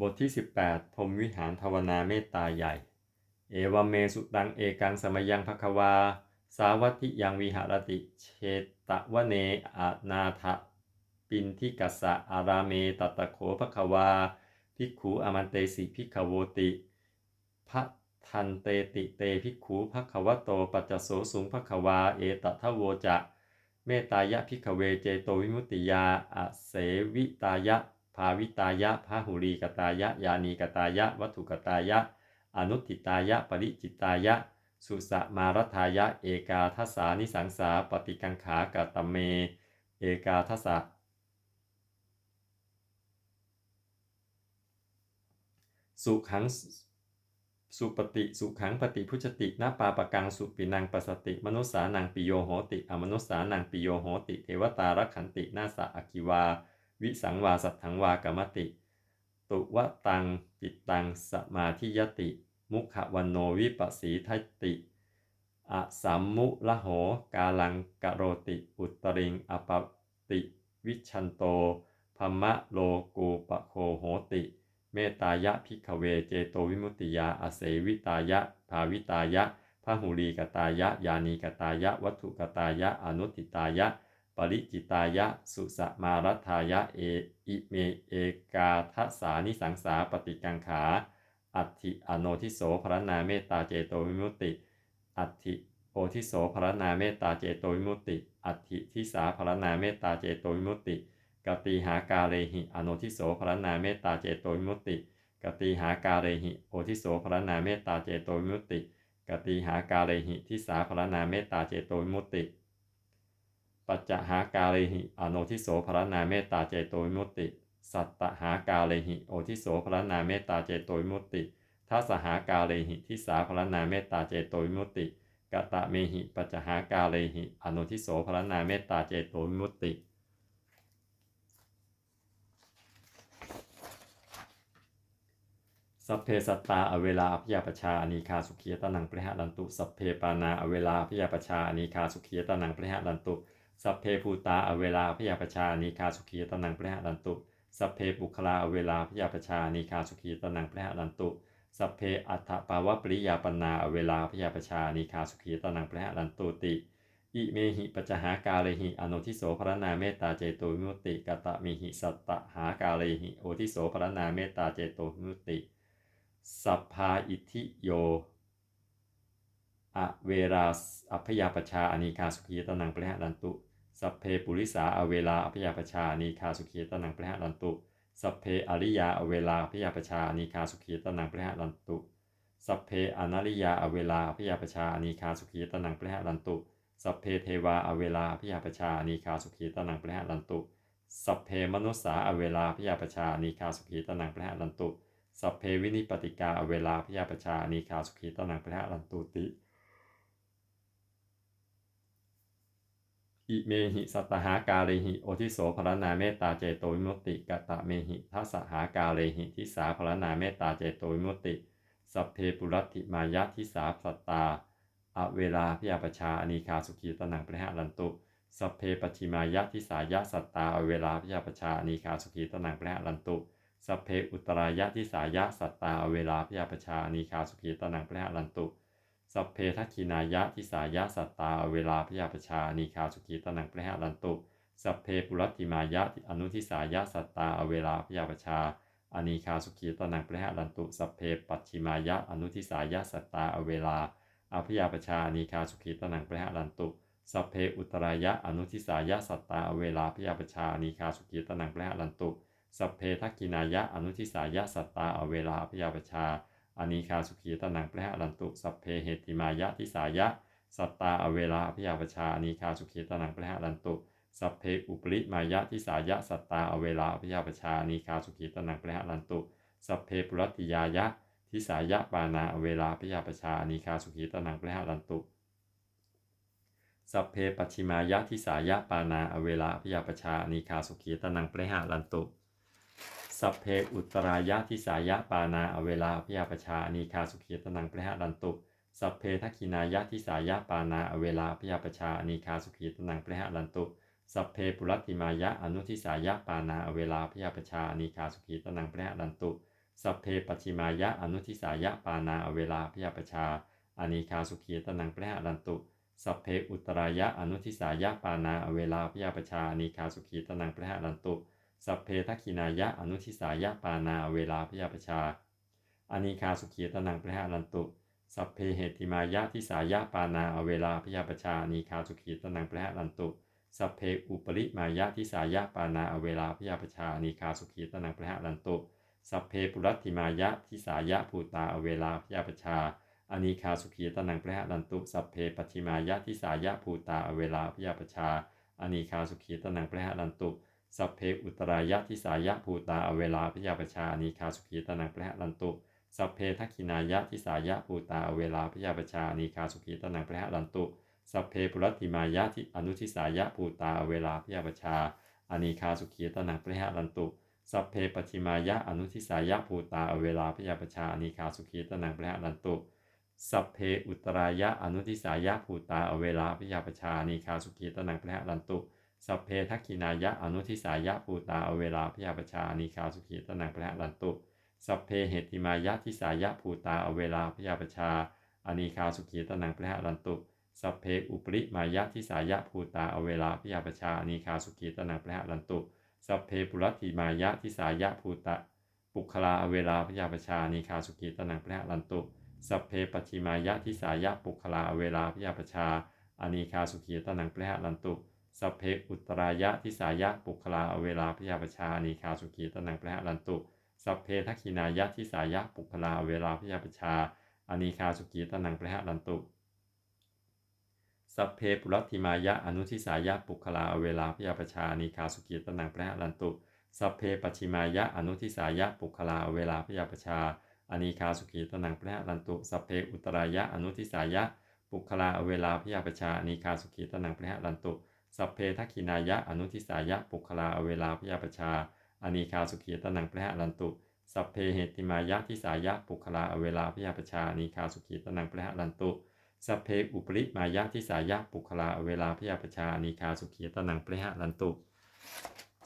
บทที่ 18พรมวิหารภาวนาเมตตาใหญ่ เอวเมสุตังเอกังสมยังภควา สาวัติยังวิหารติเชตวเนอานาถปินทิกัสสะอาราเมตตะโขภควา ภิกขุอามันเตสิภิกขโวติพระทันเตติเตภิกขุภควโตปัจจโสสุงภควา เอตทะโวจะ เมตตายะพิกเวเจโตวิมุตติยาอเสวิตายะ ภาวิตายะพาหุรีกตายะ ยานีกตายะ วัตถุกตายะ อนุติตายะ ปริจิตายะ สุสมารทายะ เอกาทัสานิสังสาปฏิกังขากตเม เอกาทัสสะสุขังสุปฏิสุขังปฏิพุชตินาปาปกังสุปินังปสติ มนุษสานังปิโยโหติ อมนุษสานังปิโยโหติ เทวตารักขันตินาสะอคิวา วิสังวาสัทถังวากรรมติ ตุวตังปิตังสมาธิยติ มุขวันโนวิปัสสีทัติอสัมมุละโหกาลังกโรติ อุตริงอปติวิชันโตภมะโลกูปะโคโหติ เมตายะพิกเวเจโตวิมุตติยาอเสวิตายะภาวิตายะพหุรีกตายะ ยานีกตายะ วัตถุกตายะ อนุติตายะ ปริจิตายะ สุสมารัทายะเออิเมเอกาทัสานิสังสาปฏิกังขา อัติอโนทิโสพระนาเมตตาเจโตวิมุตติ อัติโอทิโสพระนาเมตตาเจโตวิมุตติ อัติทิสาพระนาเมตตาเจโตวิมุตติกติหากาเรหิอโนทิโสพระนาเมตตาเจโตวิมุตติกติหากาเรหิโอทิโสพระนาเมตตาเจโตวิมุตติกติหากาเรหิทิสาพระนาเมตตาเจโตวิมุตติ ปัจจหากาเรหิอโนทิโสพระนาเมตตาเจโตวิมุตติ สัตตหากาเรหิโอทิโสพระนาเมตตาเจโตวิมุตติทัสหากาเรหิทิสาพระนาเมตตาเจโตวิมุตติกตะเมหิปัจจหากาเรหิอโนทิโสพระนาเมตตาเจโตวิมุตติ สัพเพสัตตาอเวลาอภิยาปชาอนีคาสุขียตนังปริหะลันตุ สัพเพปานาอเวลาอภิยาปชาอนีคาสุขียตนังปริหะลันตุ สัพเพภูตาอเวลาอภิยาปชานีคาสุขีตนังปริหะลันตุสัพเพบุคลาอเวลาอภิยาปชานีคาสุขีตนังปริหะลันตุสัพเพอัฏฐปาวปริยาปนาอเวลาอภิยาปชานีคาสุขีตนังปริหะลันตุติอิเมหิปจหากาเลหิอนุทิโสพระนาเมตตาเจโตมุติกตะมิหิสัตตหากาเลหิโอทิโสพระนาเมตตาเจโตมุติสัพพาอิทิโยอเวราอัพยาปชาอนีคาสุขีตนังปริหะลันตุ สัพเพปุริสาอเวลาอพยาปชานีคาสุขีตนังปริหะลันตุ สัพเพอริยาอเวลาอพยาปชานีคาสุขีตนังปริหะลันตุ สัพเพอนาริยาอเวลาอพยาปชานีคาสุขีตนังปริหะลันตุสัพเพเทวาอเวลาอพยาปชานีคาสุขีตนังปริหะลันตุสัพเพมนุสสาอเวลาอัพยาปชานีคาสุขีตนังปริหะลันตุสัพเพวินิปติกาเวลาพยาปชานีคาสุขีตนังพระลันตุติ อิเมหิสัตหากาเลหิโอทิโสพรนาเมตตาเจโตวิมุตติกตะเมหิทัสหากาเลหิทิสาพรนาเมตตาเจโตวิมุตติ สัพเพปุรัติมายะทิสาสัตตา อเวลาพยาปชาอนีคาสุขีตนังพระลันตุสัพเพปชิมายะทิสายะสัตตาอเวลาพยาปชาอนีคาสุขีตนังพระลันตุสัพเพอุตรายะทิสายะสัตตาอเวลาพยาปชาอนีคาสุขีตนังพระลันตุ สัพเพทักขินายะทิสายะสัตตาเวลาพยาปชานีคาสุขีตนังพระหลันตุสัพเพปุรัติมายะอนุทิสายะสัตตาเวลาพยาปชาอนีคาสุขีตนังพระหลันตุสัพเพปัจฉิมายะอนุทิสายะสัตตาเวลาอภยาปชานีคาสุขีตนังพระหลันตุสัพเพอุตรายะอนุทิสายะสัตตาเวลาพยาปชานีคาสุขีตนังพระหลันตุสัพเพทักกินายะอนุทิสายะสัตตาเวลาพยาปชา อนีคาสุขีตนังพระลันตุสัพเพเหติมายะทิสายะ สัตตาอเวลาพยาปชาอนีคาสุขีตนังพระลันตุสัพเพอุปริมายะทิสายะสัตตาอเวลาพยาปชาอนีคาสุขีตนังพระลันตุสัพเพปุรัติยายะทิสายะปานาอเวลาพยาปชาอนีคาสุขีตนังพระลันตุสัพเพปัชิมายะทิสายะปานาอเวลาพยาปชาอนีคาสุขีตนังพระลันตุ สัพเพอุตรายะทิสายะปานาอเวลาพยาปชาอนีคาสุขีตนังพระลันตุสัพเพทักขินายะทิสายะปานาอเวลาพยาปชาอนีคาสุขีตนังพระลันตุสัพเพปุรัติมายะอนุทิสายะปานาอเวลาพยาปชาอนีคาสุขีตนังพระลันตุสัพเพปัจิมายะอนุทิสายะปานาอเวลาพยาปชาอานิคาสุขีตนังเปรหะรันตุสัพเพอุตรายะอนุทิสายะปานาอเวลาพยาปชาอานิคาสุขีตนังเปรหะรันตุ สัพเพทักขินายะอนุทิสายะปานาเวลาพยาปชาอานิคาสุขีตนังเปรหะรันตุ สัพเพเหติมายะทิสายะปานาเวลาพยาปชาอานิคาสุขีตนังเปรหะรันตุ สัพเพอุปริมายะทิสายะปานาเวลาพยาปชาอานิคาสุขีตนังเปรหะรันตุ สัพเพปุรัติมายะทิสายะภูตาเวลาพยาปชาอานิคาสุขีตนังเปรหะรันตุ สัพเพปัจฉิมายะทิสายะภูตาเวลาพยาปชาอานิคาสุขีตนังเปรหะรันตุ สัพเพอุตรายะทิสายะภูตาอเวลาพยาปชาอานิคาสุขีตนังเปรหะรันตุสัพเพทักขินายะทิสายะภูตาอเวลาพยาปชาอานิคาสุขีตนังเปรหะรันตุสัพเพปุรัติมายะทิอนุทิสายะภูตาอเวลาพยาปชาอานิคาสุขีตนังเปรหะรันตุสัพเพปชิมายะอนุทิสายะภูตาอเวลาพยาปชาอานิคาสุขีตนังเปรหะรันตุสัพเพอุตรายะอนุทิสายะภูตาอเวลาพยาปชาอานิคาสุขีตนังเปรหะรันตุ สัพเพทักขินายะอนุทิสายะภูตาอเวลาพยาปชาอานิคาสุขีตนังเปรหะรันตุ สัพเพเหติมายะทิสายะภูตาอเวลาพยาปชาอานิคาสุขีตนังเปรหะรันตุสัพเพอุปริมายะทิสายะภูตาอเวลาพยาปชาอานิคาสุขีตนังเปรหะรันตุ สัพเพปุรัติมายะทิสายะภูตะปุคลาอเวลาพยาปชานิคาสุขีตนังเปรหะรันตุ สัพเพปัจิมายะทิสายะปุคลาอเวลาพยาปชาอานิคาสุขีตนังเปรหะรันตุ สเพอุตรายะทิสายะปุคลาอเวลาพยาปชาอานิคาสุขีตนังเปรหะรันตุสเพทักขินายะทิสายะปุคลาอเวลาพยาปชาอานิคาสุขีตนังเปรหะรันตุสัพเพปุรัตติมายะอนุทิสายะปุคลาอเวลาพยาปชานิคาสุขีตนังเปรหะรันตุสัพเพปัจฉิมายะอนุทิสายะปุคลาอเวลาพยาปชาอานิคาสุขีตนังเปรหะรันตุสัพเพอุตรายะอนุทิสายะปุคลาอเวลาพยาปชาอานิคาสุขีตนังเปรหะรันตุ สัพเพทักขินายะอนุทิสายะปุคลาอเวลาพยาปชาอานิคาสุขีตนังเปรหรันตุ สัพเพเหติมายะทิสายะปุคลาอเวลาพยาปชาอานิคาสุขีตนังเปรหรันตุสัพเพอุปริมายะทิสายะปุคลาอเวลาพยาปชานิคาสุขีตนังเปรหรันตุ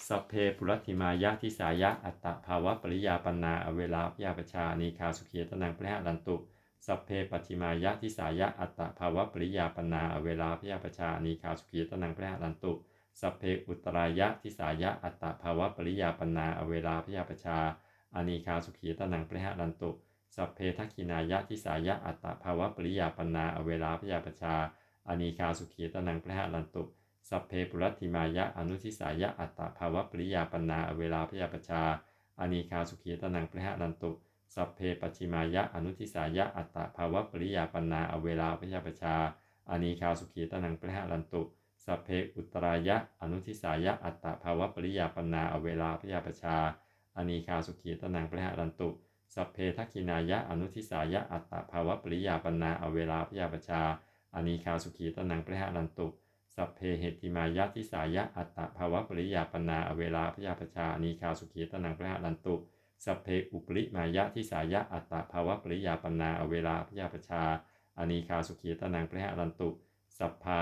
สัพเพปุรัติมายะทิสายะอัตตภาวะปริยาปันนาอเวลาพยาปชานิคาสุขีตนังเปรหรันตุ สัพเพปัจิมายะทิสายะอัตตภาวะปริยาปนาอเวลาพยาปชานิคาสุขีตนังเประรันตุสัพเพอุตรายะทิสายะอัตตภาวะปริยาปนาอเวลาพยาปชาอานิคาสุขีตนังเประรันตุสัพเพทักขินายะทิสายะอัตตภาวะปริยาปนาอเวลาพยาปชาอานิคาสุขีตนังเประรันตุสัพเพปุรัติมายะอนุทิสายะอัตตภาวะปริยาปนาอเวลาพยาปชาอานิคาสุขีตนังเประรันตุ สัพเพปัจฉิมายะอนุทิสายะอัตตภาวะปริยาปนาอเวลาพยาปชาอานิคาสุขีตนังเปรหะรันตุสัพเพอุตรายะอนุทิสายะอัตตภาวะปริยาปนาอเวลาพยาปชาอานิคาสุขีตนังเปรหะรันตุสัพเพทักขินายะอนุทิสายะอัตตภาวะปริยาปนาอเวลาพยาปชาอานิคาสุขีตนังเปรหะรันตุสัพเพเหติมายะทิสายะอัตตภาวะปริยาปนาอเวลาพยาปชาอานิคาสุขีตนังเปรหะรันตุ สัพเพอุปริมายะทิสายะอัตตภาวะปริยาปนาอเวลาพยาปชาอานิคาสุขีตนังเปรหะรันตุสัพพา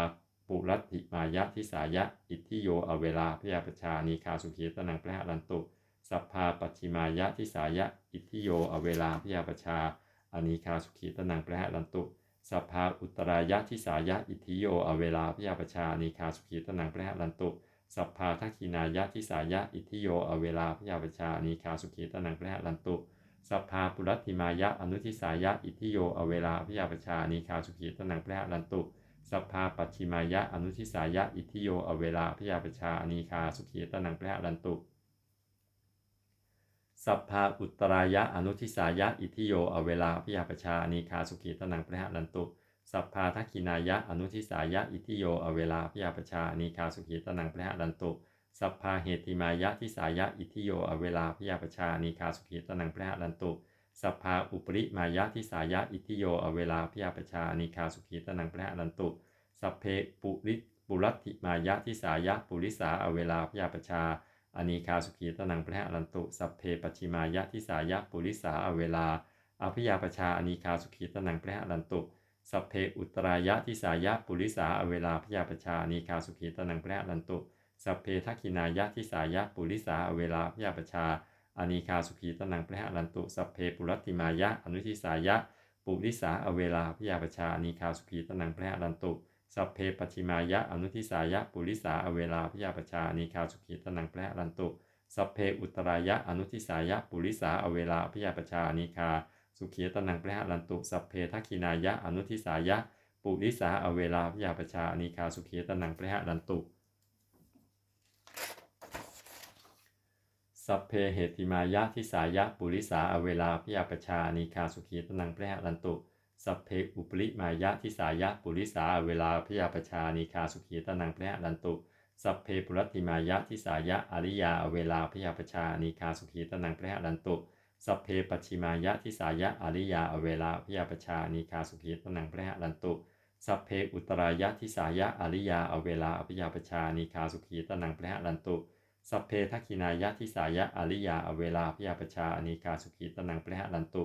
ปุรัติมายะทิสายะ อิทธิโยอเวลาพยาปชาอนิคาสุขีตนังเปรหะรันตุสัพพาปัจฉิมายะทิสายะ อิทธิโยอเวลาพยาปชาอานิคาสุขีตนังเปรหะรันตุสัพพาอุตรายะทิสายะ อิทธิโยอเวลาพยาปชาอนิคาสุขีตนังเปรหะรันตุ สัพพาทักขินายะทิสายะอิทธิโยอเวลาพยาปชาอานิคาสุขีตนังเปรหะรันตุสัพพาปุรัติมายะอนุทิสายะอิทธิโยอเวลาพยาปชาอานิคาสุขีตนังเปรหะรันตุสัพพาปัจฉิมายะอนุทิสายะอิทธิโยอเวลาพยาปชาอานิคาสุขีตนังเปรหะรันตุสัพพาอุตรายะอนุทิสายะอิทธิโยอเวลาพยาปชาอานิคาสุขีตนังเปรหะรันตุ สัพพาทักขินายะ อนุทิสายะ อิทิโย อเวลาพยาปชาอนิคาสุขีตนังเปรหะรันตุ สัพพาเหติมายะทิสายะ อิทิโย อเวลาพยาปชาอนิคาสุขีตนังเปรหะรันตุ สัพพาอุปริมายะทิสายะ อิทิโย อเวลาพยาปชาอนิคาสุขีตนังเปรหะรันตุ สัพเพปุริปุรัตติมายะทิสายะ ปุริสา อเวลาพยาปชาอานิคาสุขีตนังเปรหะรันตุ สัพเพปัจฉิมายะทิสายะ ปุริสา อเวลาอภิยาปชาอานิคาสุขีตนังเปรหะรันตุ สัพเพอุตรายะทิสายะปุริสาอเวลาพยาปชาอานิคาสุขีตนังเปรหะรันตุสัพเพทักขินายะทิสายะปุริสาอเวลาพยาปชาอานิคาสุขีตนังพระหะรันตุสัพเพปุรัตติมายะอนุทิสายะปุริสาอเวลาพยาปชาอานิคาสุขีตนังพระหะรันตุสัพเพปัจฉิมายะอนุทิสายะปุริสาอเวลาพยาปชาอานิคาสุขีตนังพระหะรันตุสัพเพอุตรายะอนุทิสายะปุริสาอเวลาพยาปชาอานิคา สุขีตนังพระหะรันตุสัพเพทักขินายะอนุทิสายะ ปุริสาอเวลาพยาปชาอนิคาสุขีตนังพระหะรันตุสัพเพเหติมายะทิสายะปุริสาอเวลาพยาปชานิคาสุขีตนังพระหะรันตุสัพเพอุปริมายะทิสายะปุริสาอเวลาพยาปชานิคาสุขีตนังพระหะรันตุสัพเพปุรัติมายะทิสายะอริยาอเวลาพยาปชานิคาสุขีตนังพระหะรันตุ สัพเพปัจฉิมายะทิสายะอริยาอเวลาพยาปชานิคาสุขีตนังพระหรันตุสัพเพอุตรายะทิสายะอริยาอเวลาพยาปชานิคาสุขีตนังพระหรันตุสัพเพทักขินายะทิสายะอริยาอเวลาพยาปชาอนิกาสุขีตนังพระหรันตุ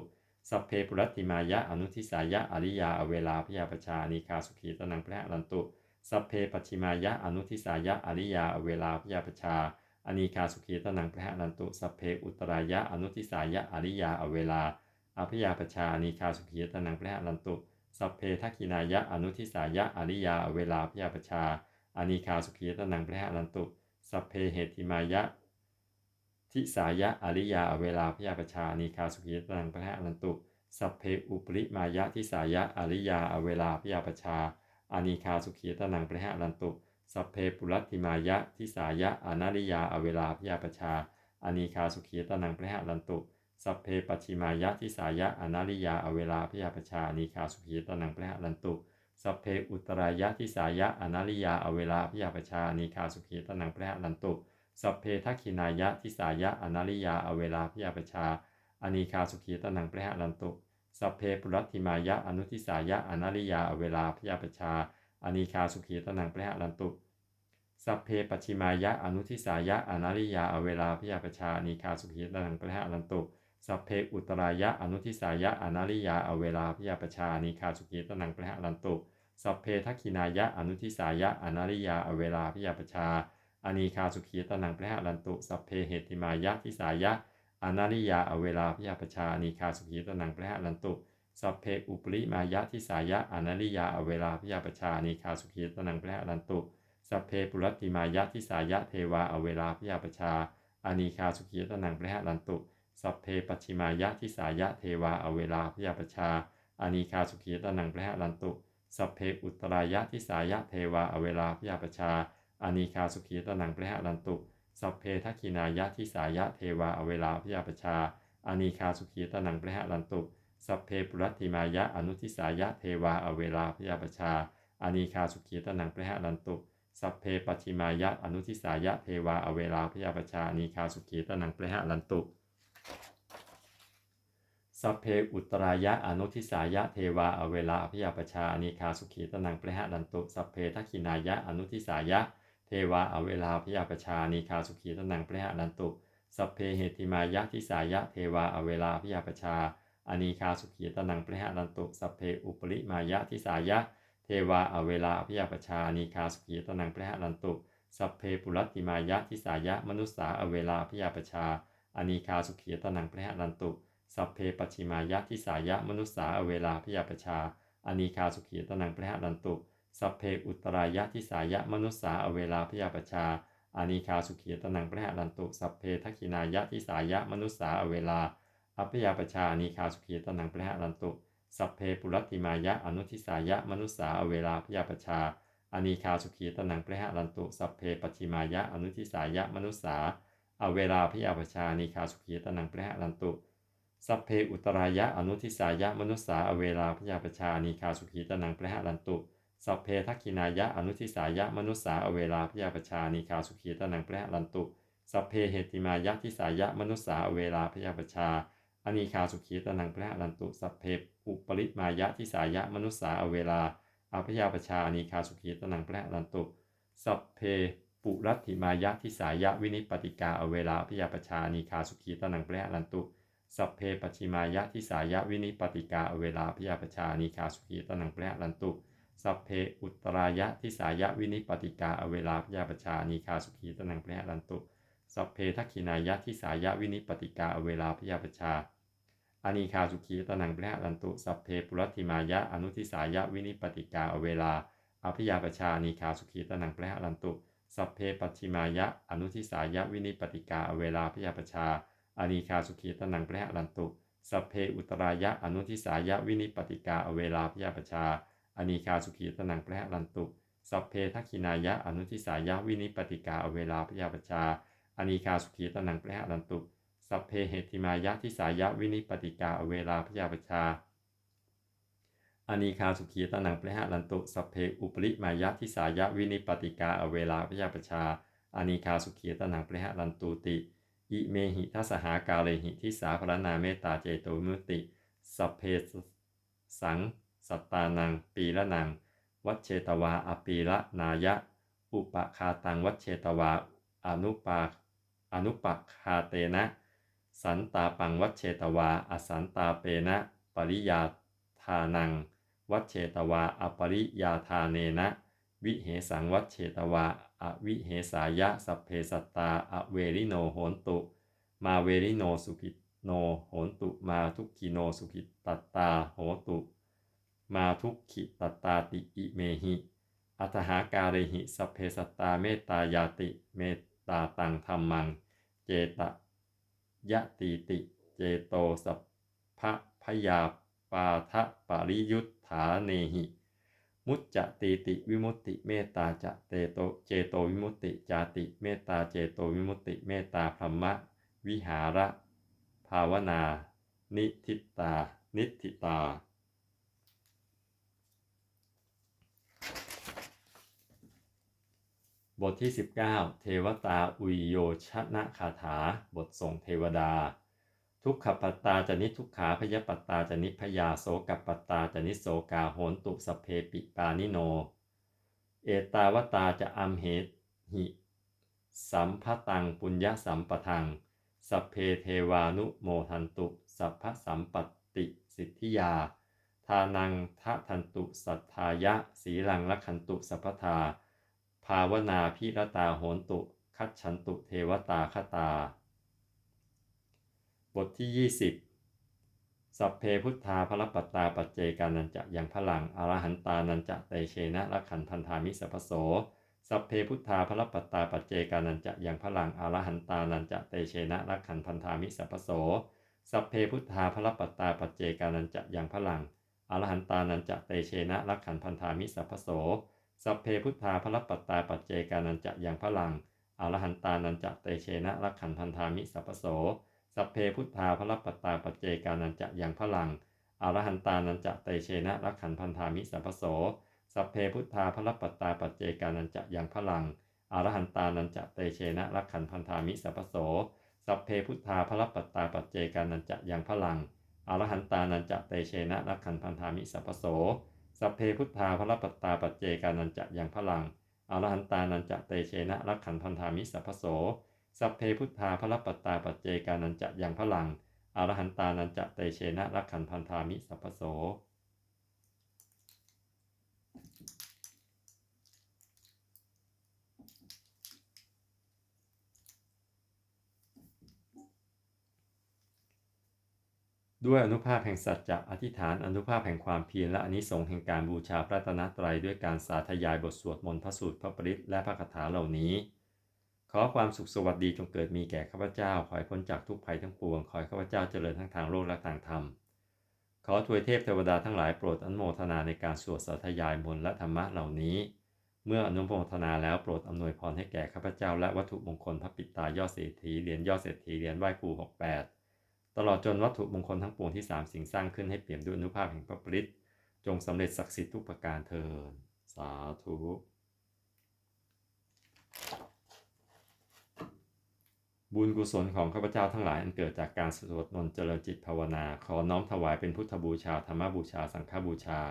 สัพเพปุรัตติมายะอนุทิสายะอริยาอเวลาพยาปชาอนิกาสุขีตนังพระหรันตุสัพเพปัจฉิมายะอนุทิสายะอริยาอเวลาพยาปชา อนิกาสุขีตนังพระหะรันตุสเพอุตรายะอนุทิสายะอริยาอเวลาอพยาปชาอนิกาสุขีตนังพระหะรันตุสเพทักขินายะอนุทิสายะอริยาอเวลาพยาปชาอนิคาสุขีตนังพระหะรันตุสเพเหติมายะทิสายะอริยาอเวลาพยาปชานิคาสุขีตนังพระนันตุสัพเพอุปริมายะทิสายะอริยาอเวลาพยาปชาอานิคาสุขีตนังพระหะนันตุ สัพเพปุรัติมายะทิสายะอนาริยาอเวลาพยาปชาอานิคาสุขีตนังพระหะนันตุ สัพเพปัจฉิมายะทิสายะอนาริยาอเวลาพยาปชาอานิคาสุขีตนังพระหะนันตุสัพเพอุตรายะทิสายะอนาริยาอเวลาพยาปชาอานิคาสุขีตนังพระหะนันตุสัพเพทักขินายะทิสายะอนาริยาอเวลาพยาปชาอานิคาสุขีตนังพระหะรันตุสัพเพปุรัติมายะอนุทิสายะอนาริยาอเวลาพยาปชา อนิคาสุขีตนังพระหะรันตุ สัพเพปัจฉิมายะอนุทิสายะอนาริยาอเวลาพยาปชาอนิคาสุขีตนังพระหะรันตุ สัพเพอุตรายะอนุทิสายะอนาริยาอเวลาพยาปชาอนิคาสุขีตนังพระหะรันตุ สัพเพทักขินายะอนุทิสายะอนาริยาอเวลาพยาปชาอนีคาสุขีตนังพระหะรันตุ สัพเพเหติมายะทิสายะอนาริยาอเวลาพยาปชาอนีคาสุขีตนังพระหะรันตุ สัพเพอุปริมายะทิสายะอนาริยาอเวลาพยาปชาอานีคาสุขีตนังพระหะรันตุ สัพเพปุรัตติมายะทิสายะเทวาอเวลาพยาปชาอานีคาสุขีตนังพระหะรันตุ สัพเพปัจฉิมายะทิสายะเทวาอเวลาพยาปชาอานีคาสุขีตนังพระหะรันตุ สัพเพอุตรายะทิสายะเทวาอเวลาพยาปชาอานิคาสุขีตนังพระหะรันตุสัพเพทักขินายะทิสายะเทวาอเวลาพยาปชาอานิคาสุขีตนังพระหะรันตุ สัพเพปุรัติมายะอนุทิสายะเทวาอเวลาพยาปชาอานิคาสุขีตนังพระหะรันตุสัพเพปัจฉิมายะอนุทิสายะเทวาอเวลาพยาปชาอานิคาสุขีตนังพระหะรันตุสัพเพอุตรายะอนุทิสายะเทวาอเวลาพยาปชาอานิคาสุขีตนังพระหะรันตุสัพเพทักขินายะอนุทิสายะเทวาอเวลาพยาปชาอนีคาสุขีตนังพระหะรันตุสัพเพเหติมายะทิสายะเทวาอเวลาพยาปชา อนีคาสุขีตนังพระหะรันตุสัพเพ อุปริมายะทิสายะ เทวาอเวลาพยาปชาอนีคาสุขีตนังพระหะรันตุสัพเพปุรัติมายะทิสายะ มนุสสาอเวลาพยาปชาอนีคาสุขีตนังพระหะรันตุสัพเพปัจฉิมายะทิสายะ มนุสสาอเวลาพยาปชาอนีคาสุขีตนังพระหะรันตุสัพเพอุตรายะทิสายะมนุสสาอเวลาพยาปชาอนิคาสุขีตนังพระหะรันตุสัพเพทักขินายะทิสายะ มนุสสาอเวลา อพยาปชาอานิคาสุขีตนังพระหะรันตุ สัพเพปุรัติมายะอนุทิสายะมนุสสาอเวลาพยาปชาอานิคาสุขีตนังพระหะรันตุสัพเพปัจฉิมายะอนุทิสายะมนุสสาอเวลาพยาปชาอานิคาสุขีตนังพระหะรันตุสัพเพอุตรายะอนุทิสายะมนุสสาอเวลาพยาปชาอานิคาสุขีตนังพระหะรันตุสัพเพทักขินายะอนุทิสายะมนุสสาอเวลาพยาปชานิคาสุขีตนังพระหะรันตุสัพเพเหติมายะทิสายะมนุสสาอเวลาพยาปชา อนิคาสุขีตนังพระหะรันตุสัพเพอุปริมายะทิสายะมนุสสาอเวลาอพยาปชานิคาสุขีตนังพระหะรันตุสัพเพปุรัติมายะทิสายะวินิปติกาอเวลาพยาปชานิคาสุขีตนังพระหะรันตุสัพเพปัจฉิมายะทิสายะวินิปติกาอเวลาพยาปชานิคาสุขีตนังพระหะรันตุ สัพเพอุตรายะทิสายะวินิปติกาอเวลาพยาปชานีคาสุขีตนังพระหะรันตุ สัพเพทักขินายะทิสายะวินิปติกาอเวลาพยาปชา อานิคาสุขีตนังเปรหลันตุสัพเพปุรัติมายะอนุทิสายะวินิปติกาอเวลาอภิยาปชาอานิคาสุขีตนังเปรหลันตุสัพเพปัจฉิมายะอนุทิสายะวินิปติกาอเวลาพยาปชาอานิคาสุขีตนังเปรหลันตุสัพเพอุตรายะอนุทิสายะวินิปติกาอเวลาพยาปชาอานิคาสุขีตนังเปรหลันตุสัพเพทักขินายะอนุทิสายะวินิปติกาอเวลาพยาปชาอานิคาสุขีตนังเปรหลันตุ สัพเพเหติมายะทิสายะวินิปติกาอเวลาพยาปชาอานิคาสุขีตนังเปรหะลันตุสัพเพอุปริมายะทิสายะวินิปติกาอเวลาพยาปชาอานิคาสุขีตนังเปรหะลันตุติอิเมหิทัสหากาเลหิทิสาพรนาเมตตาเจโตมุตติ สัพเพสังสัตตานัง ปีละนัง วัชเชตวาอปีละนายะ อุปคาตังวัชเชตวาอนุปาอนุปคาเตนะ สันตาปังวัชเชตวา อสันตาเปนะ ปริยาทานัง วัชเชตวา อปริยาทาเนนะ วิเหสังวัชเชตวา อวิเหสายะสัพเพสัตตา อเวริโนโหนตุ มาเวริโนสุขิโนโหนตุมาทุกขิโนสุขิตตัตตาโหตุ มาทุกขิตัตตาติอิเมหิ อัตหาการหิสัพเพสัตตาเมตตายาติ เมตตาตังธรรมัง เจต ยะติติ เจโตสัพพะพยาปาทะปริยุทธาเนหิ มุจจะตีติวิมุตติเมตตาจะเตโตเจโตวิมุตติจาติเมตตาเจโตวิมุตติเมตตาพรหมะ วิหาระ ภาวนา นิทิตา นิทิตา บทที่ 19 เทวตาอุยโยชนะคาถา บทส่งเทวดา ทุกขปัตตาจะนิทุกขาพยปัตตาจะนิพยาโสกปัตตาจะนิโสกาโหนตุสเพปิปานิโน เอตาวตาจะอัมเหหิสัมภตังปุญญสัมปทัง สัพเพเทวานุโมทันตุ สัพพสัมปติสิทธิยา ทานังทะทันตุสัทธายะ สีลังละขันตุสัพพทาาวนาพิรตาโหนตุ คัจฉันตุเทวตาคตา บทที่ 20 สัพเพพุทธาพระปัตตาปัจเจกานันจะยังพลังอรหันตานันจะเตเชนะละขันพันธามิสัพพโส สัพเพพุทธาพระปัตตาปัจเจกานันจะยังพลังอรหันตานันจะเตเชนะละขันพันธามิสัพพโส สัพเพพุทธาพระปัตตาปัจเจกานันจะยังพลังอรหันตานันจะเตเชนะละขันพันธามิสัพโส สัพเพพุทธาพระปัตตาปัจเจกานันจะยังพลังอรหันตานันจะเตเชนะละขันพันธามิสัพพโส สัพเพพุทธาพระปัตตาปัจเจกานันจะยังพลังอรหันตานันจะเตเชนะละขันพันธามิสัพพโส สัพเพพุทธาพระปัตตาปัจเจกานันจะยังพลังอรหันตานันจะเตเชนะละขันพันธามิสัพพโส สัพเพพุทธาพระปัตตาปัจเจกานันจะยังพลังอรหันตานันจะเตเชนะละขันพันธามิสัพโส สัพเพพุทธาพระปัตตาปัจเจกานันจะยังพลังอรหันตานันจะเตเชนะรักขันพันธามิสัพพโส สัพเพพุทธาพระปัตตาปัจเจกานันจะยังพลังอรหันตานันจะเตเชนะรักขันพันธามิสัพพโส ด้วยอนุภาพแห่งสัจจะอธิษฐานอนุภาพแห่งความเพียรและอนิสงส์แห่งการบูชาพระตนตรัยด้วยการสาธยายบทสวดมนต์พระสูตรพระปริตและพระคาถาเหล่านี้ ขอความสุขสวัสดีจงเกิดมีแก่ข้าพเจ้าขอให้พ้นจากทุกภัยทั้งปวงขอให้ข้าพเจ้าเจริญทั้งทางโลกและทางธรรม ขอทวยเทพเทวดาทั้งหลายโปรดอนุโมทนาในการสวดสาธยายมนต์และธรรมะเหล่านี้ เมื่ออนุโมทนาแล้วโปรดอำนวยพรให้แก่ข้าพเจ้าและวัตถุมงคลพระปิตายอดเศรษฐีเหรียญยอดเศรษฐีเหรียญไหว้ครู68 ตลอดจนวัตถุมงคลทั้งปวงที่สามสิ่งสร้างขึ้นให้เปี่ยมด้วยอนุภาพแห่งพระปริตจงสำเร็จศักดิ์สิทธิ์ทุกประการเทินสาธุบุญกุศลของข้าพเจ้าทั้งหลายอันเกิดจากการสวดมนต์เจริญจิตภาวนา ขอน้อมถวายเป็นพุทธบูชาธรรมบูชาสังฆบูชา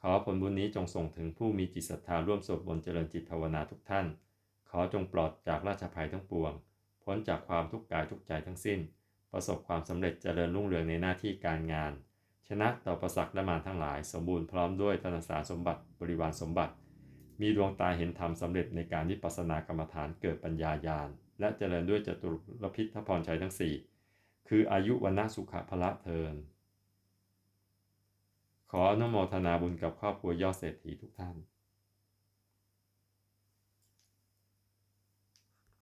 ขอผลบุญนี้จงส่งถึงผู้มีจิตศรัทธาร่วมสวดมนต์เจริญจิตภาวนาทุกท่าน ขอจงปลอดจากราชภัยทั้งปวง พ้นจากความทุกข์กายทุกใจทั้งสิ้น ประสบความสำเร็จเจริญรุ่งเรืองในหน้าที่การงาน ชนะต่อประสักและมารทั้งหลาย สมบูรณ์พร้อมด้วยธนสารสมบัติบริวารสมบัติ มีดวงตาเห็นธรรมสำเร็จในการวิปัสสนากรรมฐานเกิดปัญญาญาณ และเจริญด้วยจตุรพิทธพรชัยทั้ง 4 คืออายุวันนาสุขภละเทิน ขออนุโมทนาบุญกับครอบครัวยอดเศรษฐีทุกท่าน